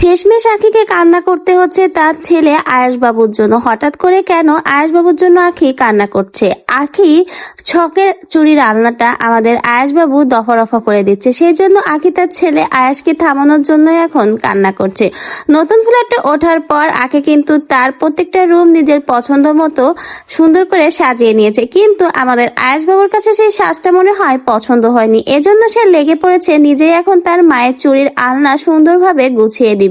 শেষমেশ আখিকে কান্না করতে হচ্ছে তার ছেলে আয়াস বাবুর জন্য। হঠাৎ করে কেন আয়াস বাবুর জন্য আখি কান্না করছে? আখি ছকের চুরির আলনাটা আমাদের আয়াস বাবু দফা রফা করে দিচ্ছে। সেই জন্য আখি তার ছেলে আয়াসকে থামানোর জন্য এখন কান্না করছে। নতুন ফ্ল্যাটে ওঠার পর আখি কিন্তু তার প্রত্যেকটা রুম নিজের পছন্দ মতো সুন্দর করে সাজিয়ে নিয়েছে। কিন্তু আমাদের আয়াস বাবুর কাছে সেই সাজটা মনে হয় পছন্দ হয়নি। এজন্য সে লেগে পড়েছে, নিজেই এখন তার মায়ের চুরির আলনা সুন্দরভাবে গুছিয়ে দিবে।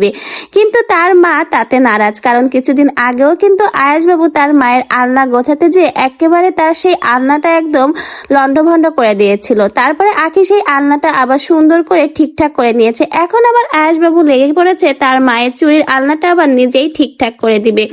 কিন্তু তার মা তাতে নারাজ কারণ কিছুদিন আগেও কিন্তু আয়াসবাবু তার মায়ের আলনা গোছাতে যে একেবারে তার সেই আলনাটা একদম লন্ডভন্ড করে দিয়েছিল। তারপরে আখি সেই আলনাটা আবার সুন্দর করে ঠিকঠাক করে নিয়েছে। এখন আবার আয়াসবাবু লেগে পড়েছে তার মায়ের চুরির আলনাটা আবার নিজেই ঠিকঠাক করে দিবে।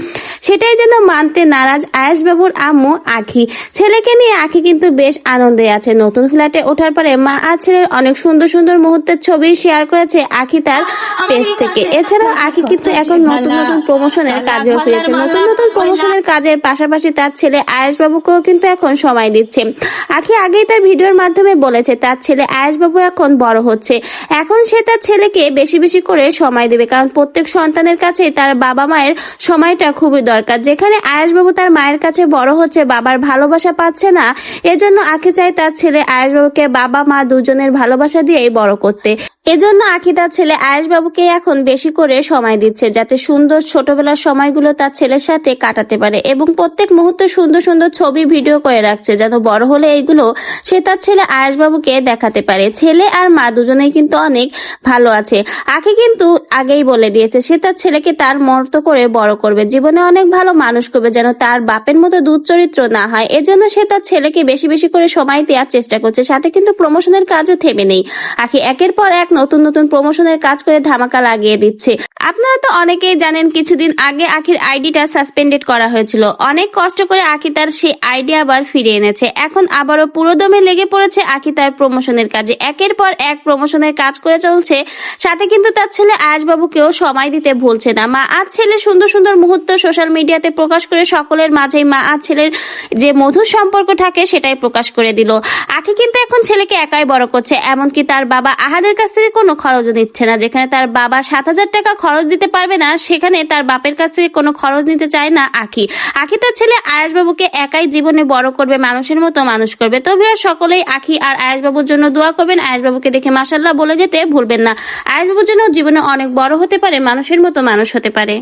সেটাই যেন মানতে নারাজ আয়াসবাবুর আম্মু আখি। ছেলেকে নিয়ে আখি কিন্তু বেশ আনন্দে আছে। নতুন ফ্ল্যাটে ওঠার পরে মা আর ছেলের অনেক সুন্দর সুন্দর মুহূর্তের ছবি শেয়ার করেছে আখি তার পেজ থেকে। এছাড়াও আখি কিন্তু এখন নতুন নতুন প্রমোশনের কাজেও ফিরেছে নতুন নতুন প্রমোশনের কাজের পাশাপাশি তার ছেলে আয়েশ বাবুকেও কিন্তু এখন সময় দিচ্ছে। আখি আগেই তার ভিডিওর মাধ্যমে বলেছে তার ছেলে আয়েশ বাবু এখন বড় হচ্ছে। এখন সে তার ছেলেকে বেশি বেশি করে সময় দেবে কারণ প্রত্যেক সন্তানের কাছে তার বাবা মায়ের সময়টা খুবই দরকার। যেখানে আয়েশ বাবু তার মায়ের কাছে বড় হচ্ছে বাবার ভালোবাসা পাচ্ছে না এজন্য আখি চায় তার ছেলে আয়েশ বাবুকে বাবা মা দুজনের ভালোবাসা দিয়েই বড় করতে। এজন্য আখি তার ছেলে আয়েশ বাবুকে এখন বেশি করে সময় দিচ্ছে যাতে সুন্দর ছোটবেলার সময়গুলো তার ছেলের সাথে কাটাতে পারে এবং প্রত্যেক মুহূর্তে সুন্দর সুন্দর ছবি, ভিডিও করে রাখছে যেন বড় হলে এইগুলো সে তার ছেলে আয়েশ বাবুকে দেখাতে পারে। ছেলে আর মা দুজনেই কিন্তু অনেক ভালো আছে। আখি কিন্তু আগেই বলে দিয়েছে, সে তার ছেলেকে তার মতো করে বড় করবে। জীবনে অনেক ভালো মানুষ করবে যেন তার বাপের মতো দুধ চরিত্র না হয়। এজন্য সে তার ছেলেকে বেশি বেশি করে সময় দেওয়ার চেষ্টা করছে। সাথে কিন্তু প্রমোশনের কাজও থেমে নেই। আখি, একের পর এক নতুন নতুন প্রমোশনের কাজ করে ধামাকা লাগিয়ে দিচ্ছে। আপনারা তো অনেকেই জানেন, কিছুদিন আগে আখির আইডিটা সাসপেন্ডেড করা হয়েছিল। অনেক কষ্ট করে আখি তার সেই আইডি আবার ফিরে এনেছে। এখন আবারও পুরোদমে লেগে পড়েছে আখি তার প্রমোশনের কাজে। একের পর এক প্রমোশনের কাজ করে চলছে। সাথে কিন্তু তার ছেলে আয়াসবাবুকেও সময় দিতে ভুলছে না। মা আর ছেলে সুন্দর সুন্দর মুহূর্ত সোশ্যাল মিডিয়াতে প্রকাশ করে সকলের মাঝেই মা আর ছেলের যে মধুর সম্পর্ক থাকে সেটাই প্রকাশ করে দিল। আখি কিন্তু এখন ছেলেকে একাই বড় করছে, এমনকি তার বাবা আহাদের কাছ থেকে কোনো খরচও নিচ্ছে না। যেখানে তার বাবা সাত হাজার টাকা খরচ দিতে পারবে না, সেখানে তার বাপের কাছ থেকে কোনো খরচ নিতে চায় না আখি। আখি তার ছেলে আয়াসবাবুকে একাই জীবনে বড় করবে, মানুষের মতো মানুষ করবে। তবে আর সকলেই আখি আর আয়াসবাবুর জন্য দোয়া করবেন। আয়াসবাবুকে দেখে মাসাল্লাহ বলে যেতে ভুলবেন না। আয়াসবাবুর জন্য জীবনে অনেক বড় হতে পারে, মানুষের মতো মানুষ হতে পারে।